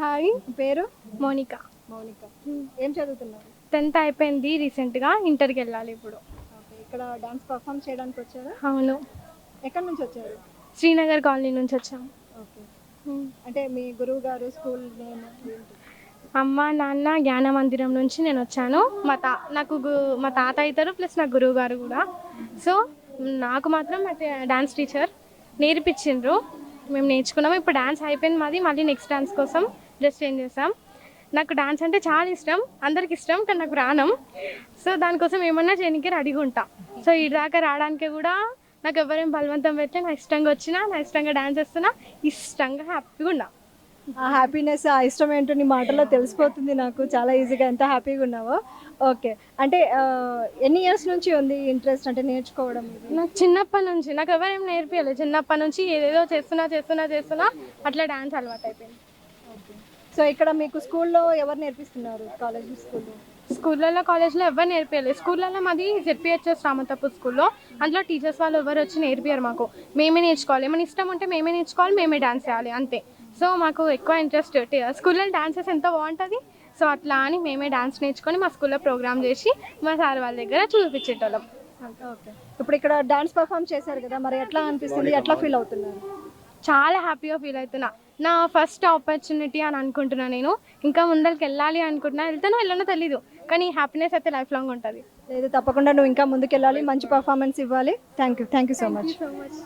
Hi పేరు? మోనిక. మౌనిక. ఏం చదువుతున్నారు? టెన్త్ అయిపోయింది రీసెంట్గా ఇంటర్కి వెళ్ళాలి ఇప్పుడు. ఓకే ఇక్కడ డాన్స్ పర్ఫామ్ చేయడానికి వచ్చారా? అవును. ఎక్కడి నుంచి వచ్చారు? శ్రీనగర్ కాలనీ నుంచి వచ్చాము ఓకే. అంటే మీ గురువు గారు స్కూల్ నేమ్ ఏంటి? అమ్మ నాన్న జ్ఞాన మందిరం నుంచి నేను వచ్చాను. మా తా నాకు గు- మా తాత అవుతారు ప్లస్ నా గురువు గారు కూడా. సో నాకు మాత్రం అయితే డాన్స్ టీచర్ నేర్పించిండ్రు. మేము నేర్చుకున్నాము. ఇప్పుడు డాన్స్ అయిపోయింది మాది. మళ్ళీ నెక్స్ట్ డాన్స్ కోసం డ్రెస్ చేంజ్ చేసాం? నాకు డాన్స్ అంటే చాలా ఇష్టం అందరికి ఇష్టం కానీ నాకు రానం. సో దానికోసం ఏమన్నా చేయడానికి రెడీగా ఉంటా. సో ఈ దాకా రావడానికి కూడా నాకు ఎవరేం బలవంతం పెట్టలే నా ఇష్టంగా వచ్చినా నా ఇష్టంగా డాన్స్ చేస్తున్నా ఇష్టంగా హ్యాపీగా ఉన్నా. ఆ హ్యాపీనెస్ ఆ ఇష్టం ఏంటో నీ మాటల్లో తెలిసిపోతుంది నాకు. చాలా ఈజీగా ఎంత హ్యాపీగా ఉన్నావో. ఓకే. అంటే ఎన్ని ఇయర్స్ నుంచి ఉంది ఇంట్రెస్ట్? అంటే నేర్చుకోవడం నాకు చిన్నప్పటి నుంచి నాకు ఎవరేం నేర్పించలేదు చిన్నప్పటి నుంచి ఏదేదో చేస్తున్నా చేస్తున్నా చేస్తున్నా అట్లా డాన్స్ అలవాటు అయిపోయింది సో ఇక్కడ మీకు స్కూల్లో ఎవరు నేర్పిస్తున్నారు? కాలేజ్ స్కూల్లో? స్కూళ్ళలో కాలేజ్లో ఎవరు నేర్పించలేదు స్కూళ్ళలో మాది జెడ్పిహెచ్ఎస్ రామతప్పు స్కూల్లో. అందులో టీచర్స్ వాళ్ళు ఎవరు వచ్చి నేర్పియారు మాకు. మేమే నేర్చుకోవాలి. మన ఇష్టం ఉంటే మేమే నేర్చుకోవాలి మేమే డాన్స్ చేయాలి అంతే. సో మాకు ఎక్కువ ఇంట్రెస్ట్ స్కూల్లో డాన్సెస్ ఎంత బాగుంటుంది? సో అట్లా అని మేమే డాన్స్ నేర్చుకొని మా స్కూల్లో ప్రోగ్రామ్ చేసి మా సార్ వాళ్ళ దగ్గర చూపించేటోళ్ళం. ఓకే. ఇప్పుడు ఇక్కడ డాన్స్ పర్ఫామ్ చేశారు కదా మరి ఎట్లా అనిపిస్తుంది? ఎట్లా ఫీల్ అవుతున్నారు? చాలా హ్యాపీగా ఫీల్ అవుతున్నా. నా ఫస్ట్ ఆపర్చునిటీ అని అనుకుంటున్నా నేను. ఇంకా ముందరికి వెళ్ళాలి అనుకుంటున్నా. వెళ్తానో వెళ్ళనో తెలీదు. కానీ హ్యాపీనెస్ అయితే లైఫ్ లాంగ్ ఉంటుంది. లేదు తప్పకుండా నువ్వు ఇంకా ముందుకెళ్ళాలి. మంచి పర్ఫార్మెన్స్ ఇవ్వాలి. Thank you thank you so much so much